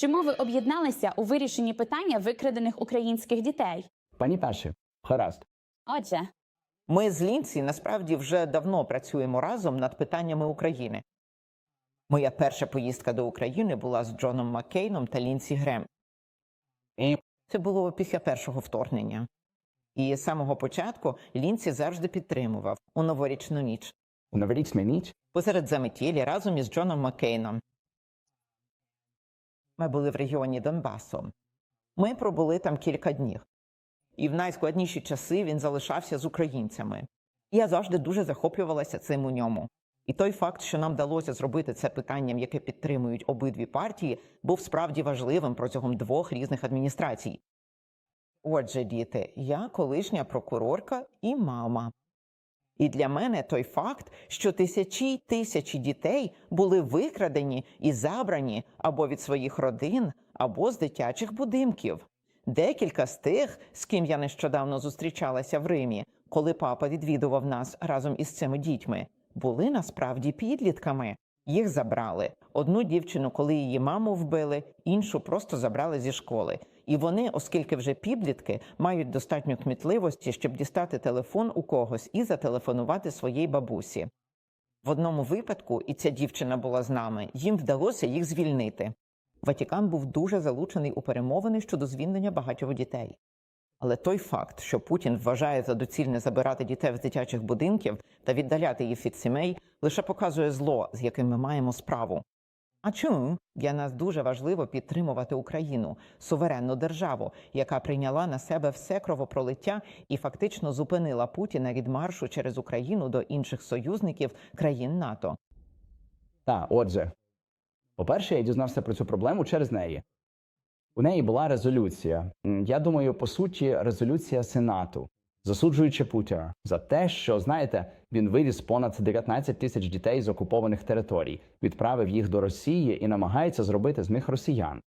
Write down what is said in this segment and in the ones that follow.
Чому ви об'єдналися у вирішенні питання викрадених українських дітей? Пані перше, гаразд. Отже, Ми з Лінці насправді вже давно працюємо разом над питаннями України. Моя перша поїздка до України була з Джоном Маккейном та Лінсі Грем. І Це було після першого вторгнення. І з самого початку Лінсі завжди підтримував у новорічну ніч у новорічну ніч посеред заметілі разом із Джоном Маккейном. Ми були в регіоні Донбасу. Ми пробули там кілька днів. І в найскладніші часи він залишався з українцями. Я завжди дуже захоплювалася цим у ньому. І той факт, що нам вдалося зробити це питанням, яке підтримують обидві партії, був справді важливим протягом двох різних адміністрацій. Отже, діти, я колишня прокурорка і мама. І для мене той факт, що тисячі й тисячі дітей були викрадені і забрані або від своїх родин, або з дитячих будинків. Декілька з тих, з ким я нещодавно зустрічалася в Римі, коли папа відвідував нас разом із цими дітьми, були насправді підлітками. Їх забрали. Одну дівчину, коли її маму вбили, іншу просто забрали зі школи. І вони, оскільки вже підлітки, мають достатньо кмітливості, щоб дістати телефон у когось і зателефонувати своїй бабусі. В одному випадку, і ця дівчина була з нами, їм вдалося їх звільнити. Ватікан був дуже залучений у перемовини щодо звільнення багатьох дітей. Але той факт, що Путін вважає за доцільне забирати дітей з дитячих будинків та віддаляти їх від сімей, лише показує зло, з яким ми маємо справу. А чому для нас дуже важливо підтримувати Україну, суверенну державу, яка прийняла на себе все кровопролиття і фактично зупинила Путіна від маршу через Україну до інших союзників країн НАТО? та отже. По-перше, я дізнався про цю проблему через неї. У неї була резолюція. Я думаю, по суті, резолюція Сенату, засуджуючи Путіна за те, що знаєте, він вивіз понад 19 тисяч дітей з окупованих територій, відправив їх до Росії і намагається зробити з них росіян.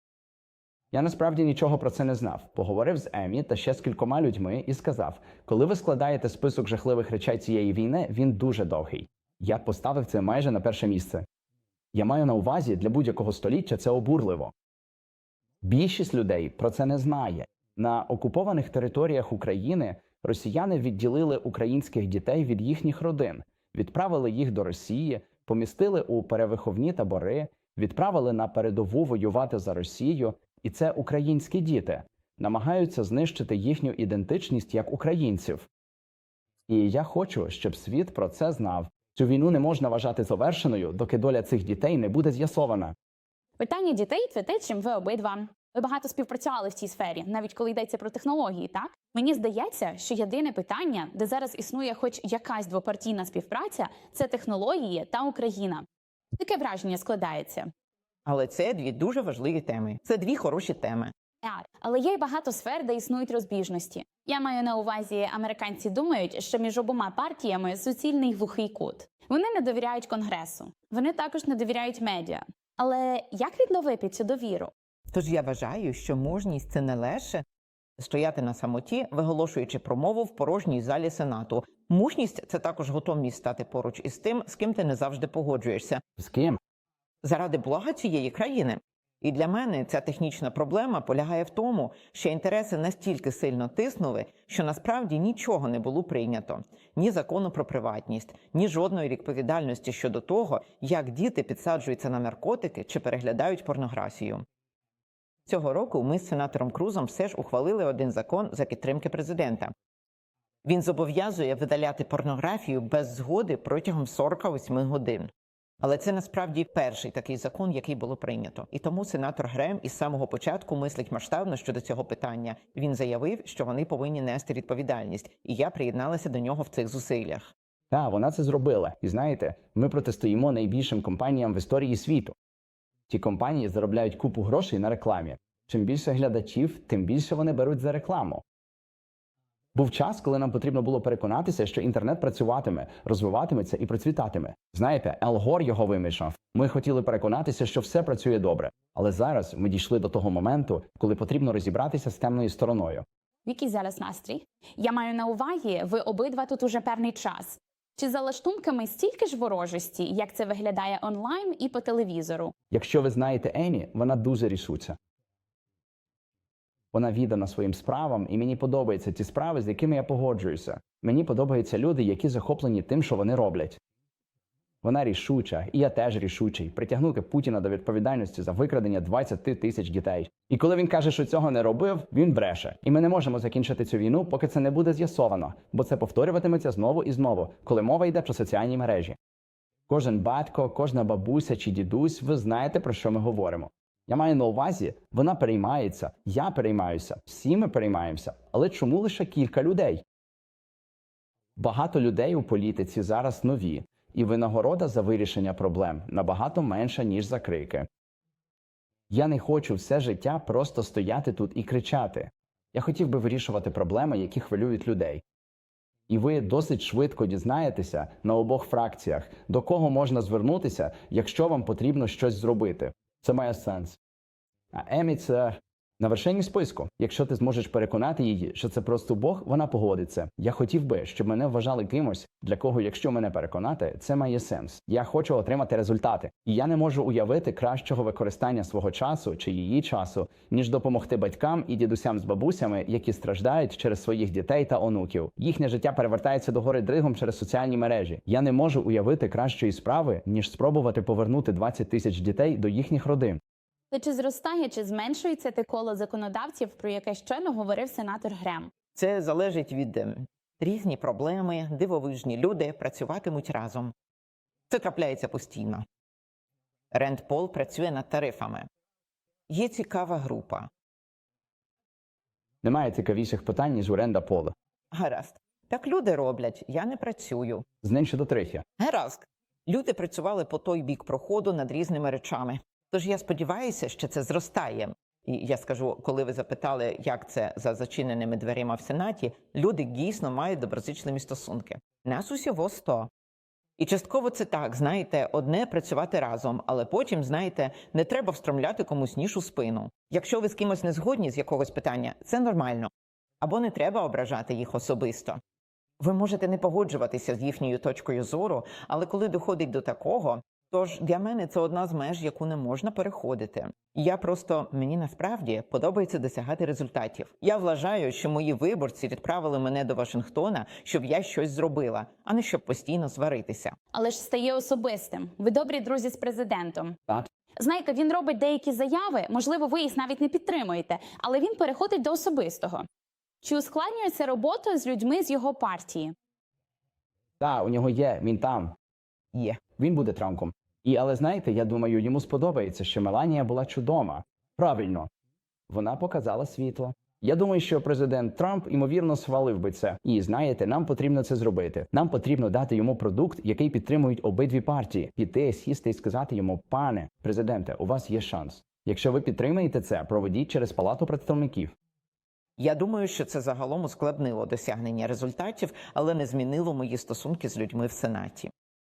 Я насправді нічого про це не знав. Поговорив з Емі та ще з кількома людьми і сказав: коли ви складаєте список жахливих речей цієї війни, він дуже довгий. Я поставив це майже на перше місце. Я маю на увазі для будь-якого століття це обурливо. Більшість людей про це не знає. На окупованих територіях України росіяни відділили українських дітей від їхніх родин, відправили їх до Росії, помістили у перевиховні табори, відправили на передову воювати за Росію, і це українські діти намагаються знищити їхню ідентичність як українців. І я хочу, щоб світ про це знав. Цю війну не можна вважати завершеною, доки доля цих дітей не буде з'ясована. питання дітей це те, чим ви обидва. Ви багато співпрацювали в цій сфері, навіть коли йдеться про технології, так? Мені здається, що єдине питання, де зараз існує хоч якась двопартійна співпраця, це технології та Україна. Таке враження складається. Але це дві дуже важливі теми. Це дві хороші теми. Так, але є й багато сфер, де існують розбіжності. Я маю на увазі, американці думають, що між обома партіями суцільний глухий кут. Вони не довіряють конгресу, вони також не довіряють медіа. Але як відновити цю довіру? Тож я вважаю, що мужність це не лише стояти на самоті, виголошуючи промову в порожній залі сенату. Мужність це також готовність стати поруч із тим, з ким ти не завжди погоджуєшся, З ким? заради блага цієї країни. І для мене ця технічна проблема полягає в тому, що інтереси настільки сильно тиснули, що насправді нічого не було прийнято: ні закону про приватність, ні жодної відповідальності щодо того, як діти підсаджуються на наркотики чи переглядають порнографію. Цього року ми з сенатором Крузом все ж ухвалили один закон за підтримки президента. Він зобов'язує видаляти порнографію без згоди протягом 48 годин. Але це насправді перший такий закон, який було прийнято. І тому сенатор Грем із самого початку мислить масштабно щодо цього питання. Він заявив, що вони повинні нести відповідальність, і я приєдналася до нього в цих зусиллях. Та вона це зробила. І знаєте, ми протистоїмо найбільшим компаніям в історії світу. Ті компанії заробляють купу грошей на рекламі. Чим більше глядачів, тим більше вони беруть за рекламу. Був час, коли нам потрібно було переконатися, що інтернет працюватиме, розвиватиметься і процвітатиме. Знаєте, Ел Гор його вимішав. Ми хотіли переконатися, що все працює добре. Але зараз ми дійшли до того моменту, коли потрібно розібратися з темною стороною. Який зараз настрій? Я маю на увазі, ви обидва тут уже певний час. Чи за лаштунками стільки ж ворожості, як це виглядає онлайн і по телевізору? Якщо ви знаєте Емі, вона дуже рішуча. Вона віддана своїм справам, і мені подобаються ті справи, з якими я погоджуюся. Мені подобаються люди, які захоплені тим, що вони роблять. Вона рішуча, і я теж рішучий притягнути Путіна до відповідальності за викрадення 20 тисяч дітей. І коли він каже, що цього не робив, він бреше. І ми не можемо закінчити цю війну, поки це не буде з'ясовано, бо це повторюватиметься знову і знову, коли мова йде про соціальні мережі. Кожен батько, кожна бабуся чи дідусь, ви знаєте, про що ми говоримо. Я маю на увазі, вона переймається, я переймаюся, всі ми переймаємося. Але чому лише кілька людей? Багато людей у політиці зараз нові, і винагорода за вирішення проблем набагато менша, ніж за крики. Я не хочу все життя просто стояти тут і кричати. Я хотів би вирішувати проблеми, які хвилюють людей. І ви досить швидко дізнаєтеся на обох фракціях, до кого можна звернутися, якщо вам потрібно щось зробити. Це має сенс. А Емі на вершині списку. Якщо ти зможеш переконати її, що це просто Бог, вона погодиться. Я хотів би, щоб мене вважали кимось, для кого, якщо мене переконати, це має сенс. Я хочу отримати результати, і я не можу уявити кращого використання свого часу чи її часу, ніж допомогти батькам і дідусям з бабусями, які страждають через своїх дітей та онуків. Їхнє життя перевертається до гори дригом через соціальні мережі. Я не можу уявити кращої справи, ніж спробувати повернути 20 тисяч дітей до їхніх родин. Але чи зростає, чи зменшується те коло законодавців, про яке щойно говорив сенатор Грем? Це залежить від ем, різні проблеми, дивовижні люди працюватимуть разом. Це трапляється постійно. Ренд Пол працює над тарифами. Є цікава група. Немає цікавіших питань, ніж оренда поля. Гаразд. Так люди роблять, я не працюю. До трихи. Гаразд. Люди працювали по той бік проходу над різними речами. Тож я сподіваюся, що це зростає. І я скажу, коли ви запитали, як це за зачиненими дверима в Сенаті, люди дійсно мають доброзичливі стосунки. Нас усього 100. І частково це так, знаєте, одне працювати разом, але потім, знаєте, не треба встромляти комусь ніж у спину. Якщо ви з кимось не згодні з якогось питання, це нормально. Або не треба ображати їх особисто. Ви можете не погоджуватися з їхньою точкою зору, але коли доходить до такого, тож для мене це одна з меж, яку не можна переходити. Я просто мені насправді подобається досягати результатів. Я вважаю, що мої виборці відправили мене до Вашингтона, щоб я щось зробила, а не щоб постійно сваритися. Але ж стає особистим. Ви добрі друзі з президентом. Так. Знаєте, він робить деякі заяви, можливо, ви їх навіть не підтримуєте, але він переходить до особистого. Чи ускладнює це роботу з людьми з його партії? Так, у нього є, він там. Є. Він буде Трамком. І але знаєте, я думаю, йому сподобається, що Меланія була чудома. Правильно, вона показала світло. Я думаю, що президент Трамп ймовірно схвалив би це. І знаєте, нам потрібно це зробити. Нам потрібно дати йому продукт, який підтримують обидві партії. Піти, сісти і сказати йому, пане президенте, у вас є шанс. Якщо ви підтримаєте це, проведіть через палату представників. Я думаю, що це загалом ускладнило досягнення результатів, але не змінило мої стосунки з людьми в Сенаті.